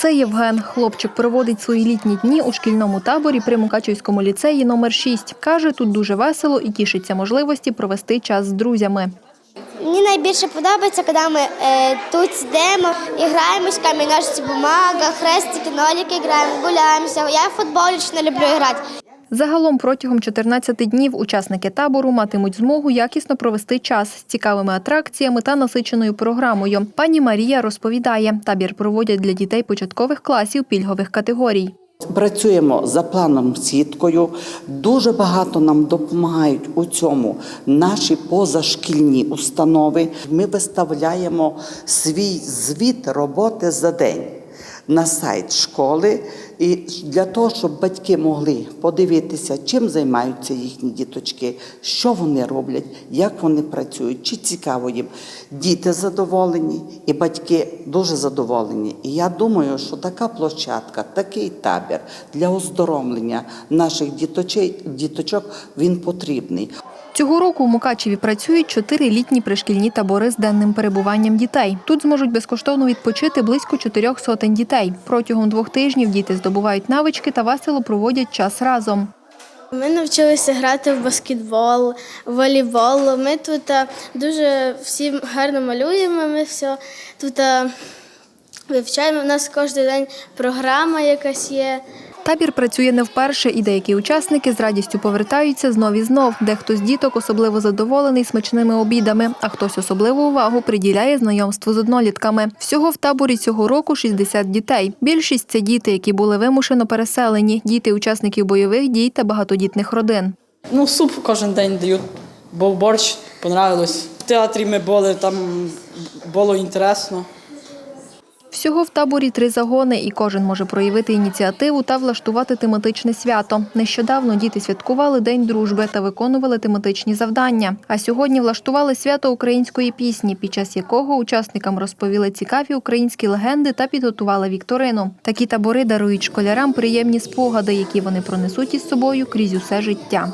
Це Євген. Хлопчик проводить свої літні дні у шкільному таборі при Мукачівському ліцеї номер 6. Каже, тут дуже весело і тішиться можливості провести час з друзями. Мені найбільше подобається, коли ми е, тут сидимо і граємось, камінь, бумага, хрестики, ноліки граємо, гуляємося. Я в футбол лично люблю грати. Загалом протягом 14 днів учасники табору матимуть змогу якісно провести час з цікавими атракціями та насиченою програмою. Пані Марія розповідає, табір проводять для дітей початкових класів пільгових категорій. Працюємо за планом сіткою. Дуже багато нам допомагають у цьому наші позашкільні установи. Ми виставляємо свій звіт роботи за день на сайт школи. І для того, щоб батьки могли подивитися, чим займаються їхні діточки, що вони роблять, як вони працюють, чи цікаво їм. Діти задоволені і батьки дуже задоволені. І я думаю, що така площадка, такий табір для оздоровлення наших діточей, діточок він потрібний. Цього року у Мукачеві працюють чотири літні пришкільні табори з денним перебуванням дітей. Тут зможуть безкоштовно відпочити близько чотирьох сотень дітей. Протягом двох тижнів діти здобувають навички та весело проводять час разом. Ми навчилися грати в баскетбол, волейбол. Ми тут дуже всі гарно малюємо. Ми все тут вивчаємо. У нас кожен день програма якась є. Табір працює не вперше, і деякі учасники з радістю повертаються знов і знов. Дехто з діток особливо задоволений смачними обідами, а хтось особливу увагу приділяє знайомству з однолітками. Всього в таборі цього року 60 дітей. Більшість це діти, які були вимушено переселені, діти учасників бойових дій та багатодітних родин. Ну, суп кожен день дають, бо борщ понравилось. В театрі ми були, там було інтересно. Всього в таборі три загони, і кожен може проявити ініціативу та влаштувати тематичне свято. Нещодавно діти святкували День дружби та виконували тематичні завдання. А сьогодні влаштували свято української пісні, під час якого учасникам розповіли цікаві українські легенди та підготували вікторину. Такі табори дарують школярам приємні спогади, які вони пронесуть із собою крізь усе життя.